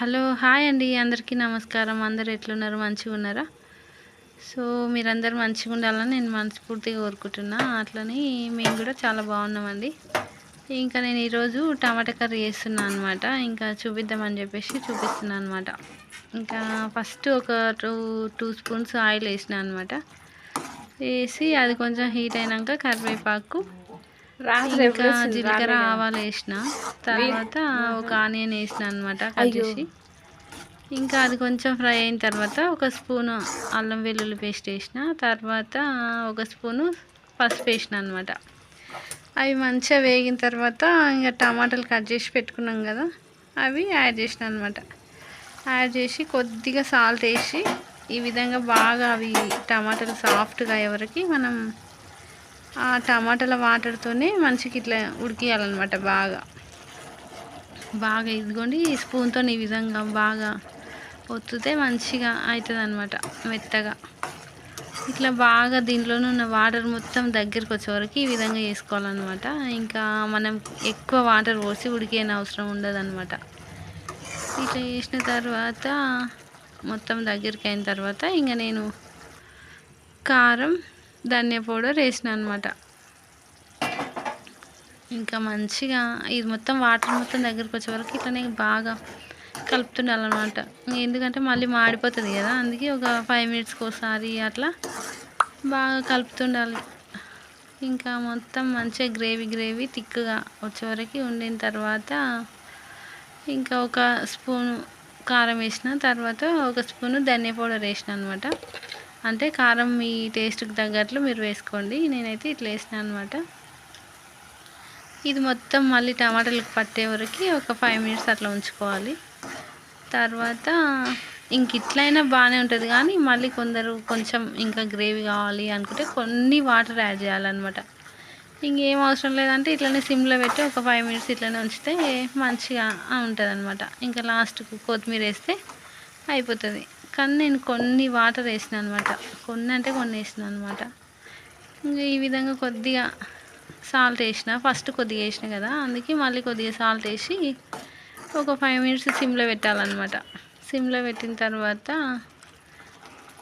Hello hi అండి. అందరికీ నమస్కారం. అందరు ఎట్లున్నారు? మంచిగా ఉన్నారా? సో మీరందరూ మంచిగా ఉండాలని నేను మనస్ఫూర్తిగా కోరుకుంటున్నా. అట్లని మేము కూడా చాలా బాగున్నామండి. ఇంకా నేను ఈరోజు టమాటా కర్రీ చేస్తున్నాను అనమాట ఇంకా చూపిద్దామని చెప్పేసి చూపిస్తున్నాను అనమాట ఇంకా ఫస్ట్ ఒక టూ టూ స్పూన్స్ ఆయిల్ వేసిన అనమాట వేసి అది కొంచెం హీట్ అయినాక కరివేపాకు ఇంకా జీలకర్ర ఆవాలు వేసిన తర్వాత ఒక ఆనియన్ వేసిన అనమాట కట్ చేసి. ఇంకా అది కొంచెం ఫ్రై అయిన తర్వాత ఒక స్పూను అల్లం వెల్లుల్లి పేస్ట్ వేసిన తర్వాత ఒక స్పూను పసుపు వేసిన అనమాట అవి మంచిగా వేగిన తర్వాత ఇంకా టమాటాలు కట్ చేసి పెట్టుకున్నాం కదా అవి యాడ్ చేసిన అనమాట యాడ్ చేసి కొద్దిగా సాల్ట్ వేసి ఈ విధంగా బాగా అవి టమాటాలు సాఫ్ట్గా అయ్యేవరకు మనం ఆ టమాటాల వాటర్తోనే మనిషికి ఇట్లా ఉడికియాలన్నమాట బాగా. బాగా ఇదిగోండి స్పూన్తో ఈ విధంగా బాగా ఒత్తితే మంచిగా అవుతుంది అనమాట మెత్తగా. ఇట్లా బాగా దీంట్లోనే ఉన్న వాటర్ మొత్తం దగ్గరికి వచ్చే వరకు ఈ విధంగా వేసుకోవాలన్నమాట ఇంకా మనం ఎక్కువ వాటర్ పోసి ఉడికేన అవసరం ఉండదన్నమాట. ఇట్లా వేసిన తర్వాత మొత్తం దగ్గరికి అయిన తర్వాత ఇంకా నేను కారం ధనియా పౌడర్ వేసిన అనమాట ఇంకా మంచిగా ఇది మొత్తం వాటర్ మొత్తం దగ్గరికి వచ్చే వరకు ఇట్లనే బాగా కలుపుతుండాలన్నమాట. ఎందుకంటే మళ్ళీ మాడిపోతుంది కదా అందుకే ఒక ఫైవ్ మినిట్స్కి ఒకసారి అట్లా బాగా కలుపుతుండాలి. ఇంకా మొత్తం మంచిగా గ్రేవీ గ్రేవీ థిక్గా వచ్చే వరకు ఉండిన తర్వాత ఇంకా ఒక స్పూను కారం వేసిన తర్వాత ఒక స్పూను ధనియా పౌడర్ వేసిన అనమాట అంటే కారం మీ టేస్ట్కి తగ్గట్లు మీరు వేసుకోండి. నేనైతే ఇట్లా వేసిన అనమాట ఇది మొత్తం మళ్ళీ టమాటాలకు పట్టే వరకు ఒక ఫైవ్ మినిట్స్ అట్లా ఉంచుకోవాలి. తర్వాత ఇంక ఇట్లయినా బాగానే ఉంటుంది కానీ మళ్ళీ కొందరు కొంచెం ఇంకా గ్రేవీ కావాలి అనుకుంటే కొన్ని వాటర్ యాడ్ చేయాలన్నమాట. ఇంకేం అవసరం లేదంటే ఇట్లనే సిమ్లో పెట్టి ఒక ఫైవ్ మినిట్స్ ఇట్లనే ఉంచితే మంచిగా ఉంటుంది అనమాట ఇంకా లాస్ట్కు కొత్తిమీర వేస్తే అయిపోతుంది. కానీ నేను కొన్ని వాటర్ వేసిన అనమాట కొన్ని అంటే కొన్ని వేసిన అనమాట ఇంకా ఈ విధంగా కొద్దిగా సాల్ట్ వేసిన ఫస్ట్ కొద్దిగా వేసిన కదా అందుకే మళ్ళీ కొద్దిగా సాల్ట్ వేసి ఒక ఫైవ్ మినిట్స్ సిమ్లో పెట్టాలన్నమాట సిమ్లో పెట్టిన తర్వాత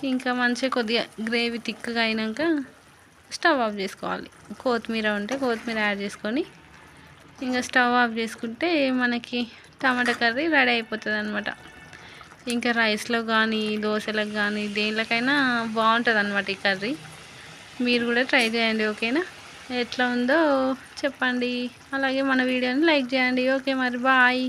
ఇంకా మంచిగా కొద్దిగా గ్రేవీ థిక్గా అయినాక స్టవ్ ఆఫ్ చేసుకోవాలి. కొత్తిమీర ఉంటే కొత్తిమీర యాడ్ చేసుకొని ఇంకా స్టవ్ ఆఫ్ చేసుకుంటే మనకి టమాటా కర్రీ రెడీ అయిపోతుంది అనమాట ఇంకా రైస్లో కానీ దోశలకు కానీ దేనికైనా బాగుంటుంది అనమాట ఈ కర్రీ. మీరు కూడా ట్రై చేయండి ఓకేనా? ఎట్లా ఉందో చెప్పండి. అలాగే మన వీడియోని లైక్ చేయండి. ఓకే మరి బాయ్.